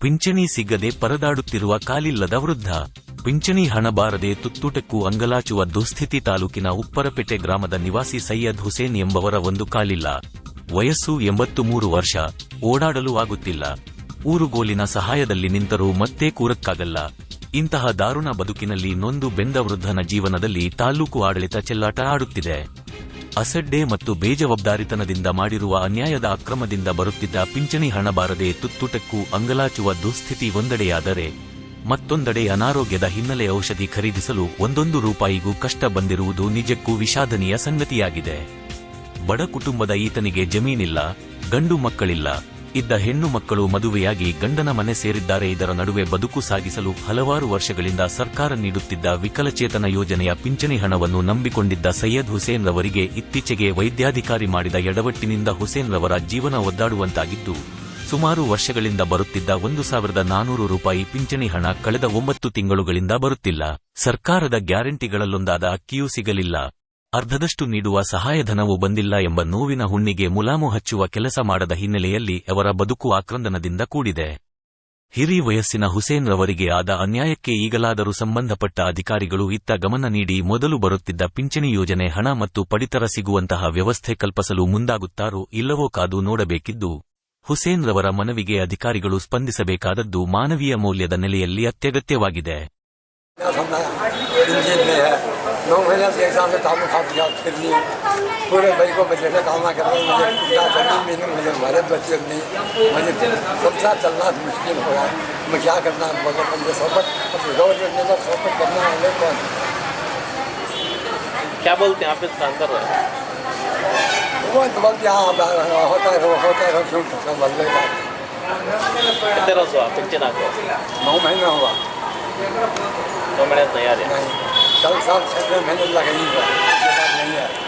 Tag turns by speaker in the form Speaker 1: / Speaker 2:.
Speaker 1: ಪಿಂಚಣಿ ಸಿಗದೆ ಪರದಾಡುತ್ತಿರುವ ಕಾಲಿಲ್ಲದ ವೃದ್ಧ. ಪಿಂಚಣಿ ಹಣ ಬಾರದೆ ತುತ್ತೂಟಕ್ಕೂ ಅಂಗಲಾಚುವ ದುಸ್ಥಿತಿ ತಾಲೂಕಿನ ಉಪ್ಪರಪೇಟೆ ಗ್ರಾಮದ ನಿವಾಸಿ ಸೈಯದ್ ಹುಸೇನ್ ಎಂಬವರ ಒಂದು ಕಾಲಿಲ್ಲ. ವಯಸ್ಸು ಎಂಬತ್ತು ಮೂರು ವರ್ಷ. ಓಡಾಡಲು ಆಗುತ್ತಿಲ್ಲ. ಊರುಗೋಲಿನ ಸಹಾಯದಲ್ಲಿ ನಿಂತರೂ ಮತ್ತೆ ಕೂರಕ್ಕಾಗಲ್ಲ. ಇಂತಹ ದಾರುಣ ಬದುಕಿನಲ್ಲಿ ನೊಂದು ಬೆಂದ ವೃದ್ಧನ ಜೀವನದಲ್ಲಿ ತಾಲೂಕು ಆಡಳಿತ ಚೆಲ್ಲಾಟ ಆಡುತ್ತಿದೆ. ಅಸಡ್ಡೆ ಮತ್ತು ಬೇಜವಾಬ್ದಾರಿತನದಿಂದ ಮಾಡಿರುವ ಅನ್ಯಾಯದ ಅಕ್ರಮದಿಂದ ಬರುತ್ತಿದ್ದ ಪಿಂಚಣಿ ಹಣ ಬಾರದೆ ತುತ್ತುಟಕ್ಕೂ ಅಂಗಲಾಚುವ ದುಸ್ಥಿತಿ ಒಂದೆಡೆಯಾದರೆ ಮತ್ತೊಂದೆಡೆ ಅನಾರೋಗ್ಯದ ಹಿನ್ನೆಲೆ ಔಷಧಿ ಖರೀದಿಸಲು ಒಂದೊಂದು ರೂಪಾಯಿಗೂ ಕಷ್ಟ ಬಂದಿರುವುದು ನಿಜಕ್ಕೂ ವಿಷಾದನೀಯ ಸಂಗತಿಯಾಗಿದೆ. ಬಡ ಕುಟುಂಬದ ಈತನಿಗೆ ಜಮೀನಿಲ್ಲ, ಗಂಡು ಮಕ್ಕಳಿಲ್ಲ ಇದ್ದ ಹೆಣ್ಣು ಮಕ್ಕಳು ಮದುವೆಯಾಗಿ ಗಂಡನ ಮನೆ ಸೇರಿದ್ದಾರೆ. ಇದರ ನಡುವೆ ಬದುಕು ಸಾಗಿಸಲು ಹಲವಾರು ವರ್ಷಗಳಿಂದ ಸರ್ಕಾರ ನೀಡುತ್ತಿದ್ದ ವಿಕಲಚೇತನ ಯೋಜನೆಯ ಪಿಂಚಣಿ ಹಣವನ್ನು ನಂಬಿಕೊಂಡಿದ್ದ ಸೈಯದ್ ಹುಸೇನ್ ರವರಿಗೆ ಇತ್ತೀಚೆಗೆ ವೈದ್ಯಾಧಿಕಾರಿ ಮಾಡಿದ ಎಡವಟ್ಟಿನಿಂದ ಹುಸೇನ್ ರವರ ಜೀವನ ಒದ್ದಾಡುವಂತಾಗಿದ್ದು, ಸುಮಾರು ವರ್ಷಗಳಿಂದ ಬರುತ್ತಿದ್ದ ಒಂದು ಸಾವಿರದ ನಾನೂರು ರೂಪಾಯಿ ಪಿಂಚಣಿ ಹಣ ಕಳೆದ ಒಂಬತ್ತು ತಿಂಗಳುಗಳಿಂದ ಬರುತ್ತಿಲ್ಲ. ಸರ್ಕಾರದ ಗ್ಯಾರಂಟಿಗಳಲ್ಲೊಂದಾದ ಅಕ್ಕಿಯೂ ಸಿಗಲಿಲ್ಲ. ಅರ್ಧದಷ್ಟು ನೀಡುವ ಸಹಾಯಧನವೂ ಬಂದಿಲ್ಲ ಎಂಬ ನೋವಿನ ಹುಣ್ಣಿಗೆ ಮುಲಾಮು ಹಚ್ಚುವ ಕೆಲಸ ಮಾಡದ ಹಿನ್ನೆಲೆಯಲ್ಲಿ ಅವರ ಬದುಕು ಆಕ್ರಂದನದಿಂದ ಕೂಡಿದೆ. ಹಿರಿ ವಯಸ್ಸಿನ ಹುಸೇನ್ ರವರಿಗೆ ಆದ ಅನ್ಯಾಯಕ್ಕೆ ಈಗಲಾದರೂ ಸಂಬಂಧಪಟ್ಟ ಅಧಿಕಾರಿಗಳು ಇತ್ತ ಗಮನ ನೀಡಿ ಮೊದಲು ಬರುತ್ತಿದ್ದ ಪಿಂಚಣಿ ಯೋಜನೆ ಹಣ ಮತ್ತು ಪಡಿತರ ಸಿಗುವಂತಹ ವ್ಯವಸ್ಥೆ ಕಲ್ಪಿಸಲು ಮುಂದಾಗುತ್ತಾರೋ ಇಲ್ಲವೋ ಕಾದು ನೋಡಬೇಕಿದ್ದು, ಹುಸೇನ್ ರವರ ಮನವಿಗೆ ಅಧಿಕಾರಿಗಳು ಸ್ಪಂದಿಸಬೇಕಾದದ್ದು ಮಾನವೀಯ ಮೌಲ್ಯದ ನೆಲೆಯಲ್ಲಿ ಅತ್ಯಗತ್ಯವಾಗಿದೆ.
Speaker 2: में नौ महीने से एक से तालुक खा दिया फिर लिए पूरे भाई को मुझे काम ना कर रहे मुझे क्या ज़मीन भी मुझे हमारे बच्चे नहीं मुझे संसार चलना मुश्किल हो रहा है। मैं क्या करना है? बोलो मुझे सोपट गवर्नमेंट ने सोपट करना है कौन
Speaker 3: क्या बोलते हैं आप इसका अंदर
Speaker 2: वो तो बोलते यहाँ होता है होता है
Speaker 3: कितने रोज हुआ? आपको
Speaker 2: नौ महीना हुआ।
Speaker 3: दो महीने तैयार है।
Speaker 2: 小小，前面那个衣服，就那 es 服